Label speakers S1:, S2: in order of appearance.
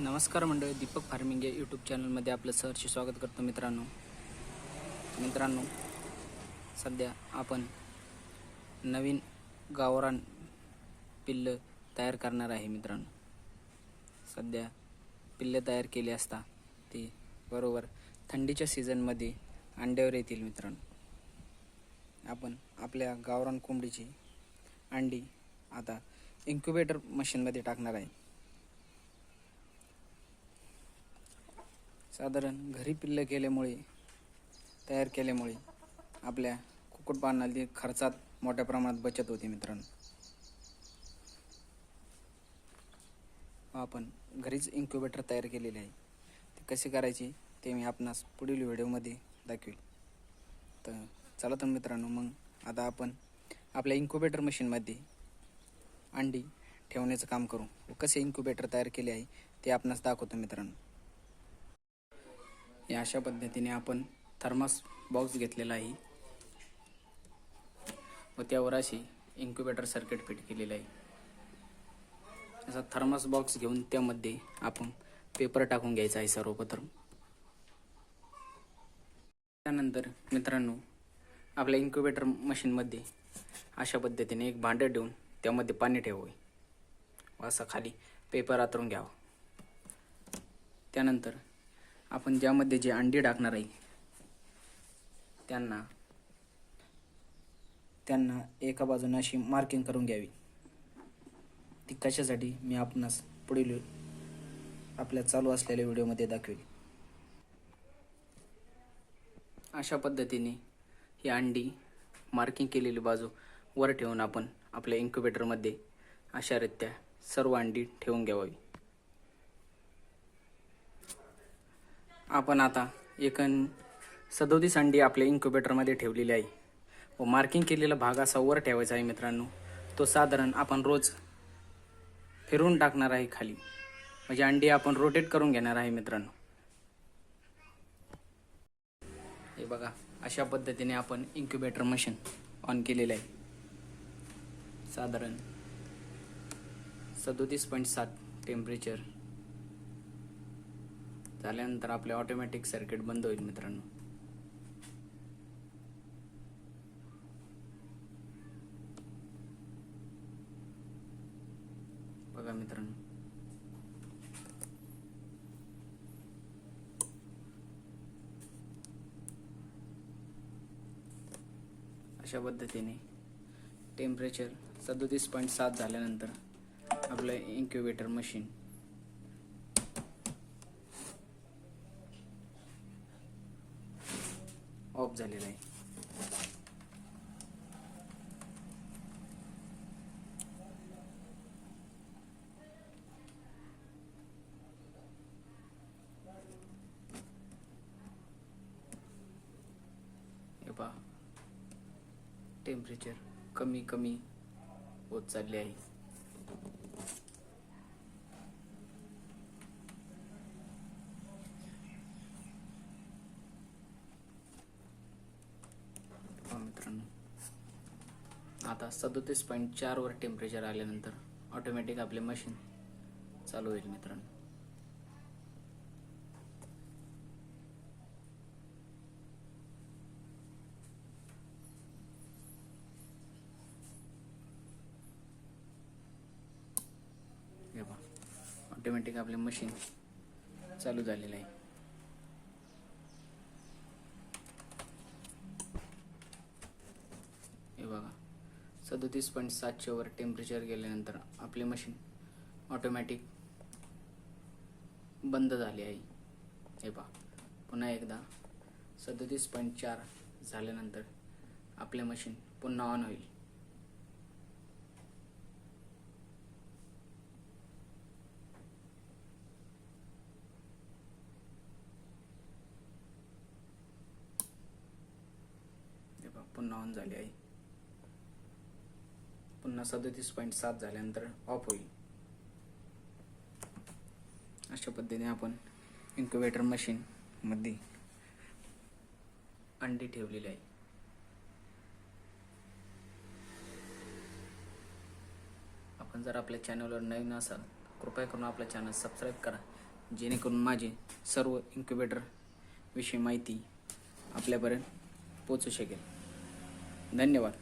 S1: नमस्कार मंडळी दीपक फार्मिंग या यूट्यूब चॅनलमध्ये आपलं सहर्ष स्वागत करतो मित्रांनो. मित्रांनो सध्या आपण नवीन गावरान पिल्लं तयार करणार आहे मित्रांनो. सध्या पिल्लं तयार केली असता ती बरोबर थंडीच्या सीझनमध्ये अंड्यावर येतील मित्रांनो. आपण आपल्या गावरान कोंबडीची अंडी आता इन्क्युबेटर मशीनमध्ये टाकणार आहे. साधारण घरी पिल्लं केल्यामुळे तयार केल्यामुळे आपल्या कुक्कुटपालनातील खर्चात मोठ्या प्रमाणात बचत होते मित्रांनो. आपण घरीच इन्क्युबेटर तयार केलेले आहे. ते कसे करायचे ते मी आपणास पुढील व्हिडिओमध्ये दाखवेल. तर चला तर मित्रांनो मग आता आपण आपल्या इन्क्युबेटर मशीनमध्ये अंडी ठेवण्याचं काम करू. व कसे इन्क्युबेटर तयार केले आहे ते आपणास दाखवतो मित्रांनो. या अशा पद्धतीने आपण थर्मास बॉक्स घेतलेला आहे. व त्यावर अशी इन्क्युबेटर सर्किट फिट केलेलं आहे. असा थर्मास बॉक्स घेऊन त्यामध्ये आपण पेपर टाकून घ्यायचा आहे सर्वप्रथम. त्यानंतर मित्रांनो आपल्या इन्क्युबेटर मशीनमध्ये अशा पद्धतीने एक भांडं ठेवून त्यामध्ये पाणी ठेवावे. व असं खाली पेपर आतरून घ्यावा. त्यानंतर आपण ज्यामध्ये जे अंडी टाकणार आहे त्यांना त्यांना एका बाजूने अशी मार्किंग करून घ्यावी. ती कशासाठी मी आपणास पुढील आपल्या चालू असलेल्या व्हिडिओमध्ये दाखवेल अशा पद्धतीने ही अंडी मार्किंग केलेली बाजू वर ठेवून आपण आपल्या इन्क्युबेटरमध्ये अशारित्या सर्व अंडी ठेवून घ्यावी आपण आता एकन सदोतीस अंडी आपल्या इन्क्युबेटरमध्ये ठेवलेली आहे. व मार्किंग केलेला भाग असा वर ठेवायचा आहे मित्रांनो. तो साधारण आपण रोज फिरून टाकणार आहे खाली. म्हणजे अंडी आपण रोटेट करून घेणार आहे मित्रांनो. हे बघा अशा पद्धतीने आपण इन्क्युबेटर मशीन ऑन केलेलं आहे. साधारण सदोतीस पॉईंट सात टेम्परेचर झाल्यानंतर आपले ऑटोमॅटिक सर्किट बंद होईल मित्रांनो. बघा मित्रांनो. अशा पद्धतीने टेम्परेचर सदोतीस पॉईंट सात झाल्यानंतर आपलं इन्क्युबेटर मशीन ड्रॉप झालेला आहे. टेम्परेचर कमी कमी होत चालले आहे पहा मित्रांनो आता सदोतीस पॉईंट चारवर टेम्परेचर आल्यानंतर ऑटोमॅटिक आपले मशीन चालू होईल मित्रांनो. हे ऑटोमॅटिक आपले मशीन चालू झालेलं आहे. हे बघा. सदोतीस पॉईंट सातशेवर टेम्परेचर गेल्यानंतर आपले मशीन ऑटोमॅटिक बंद झाले आहे. हे पहा. पुन्हा एकदा सदोतीस पॉईंट चार झाल्यानंतर आपले मशीन पुन्हा ऑन होईल. हे पुन्हा ऑन झाले आहे. पुन्हा सदोतीस पॉईंट सात झाल्यानंतर ऑफ होईल. अशा पद्धतीने आपण इन्क्युबेटर मशीनमध्ये अंडी ठेवलेली आहे. आपण जर आपल्या चॅनलवर नवीन असाल कृपया करून आपलं चॅनल सबस्क्राईब करा. जेणेकरून माझे सर्व इन्क्युबेटर विषयी माहिती आपल्यापर्यंत पोचू शकेल. धन्यवाद.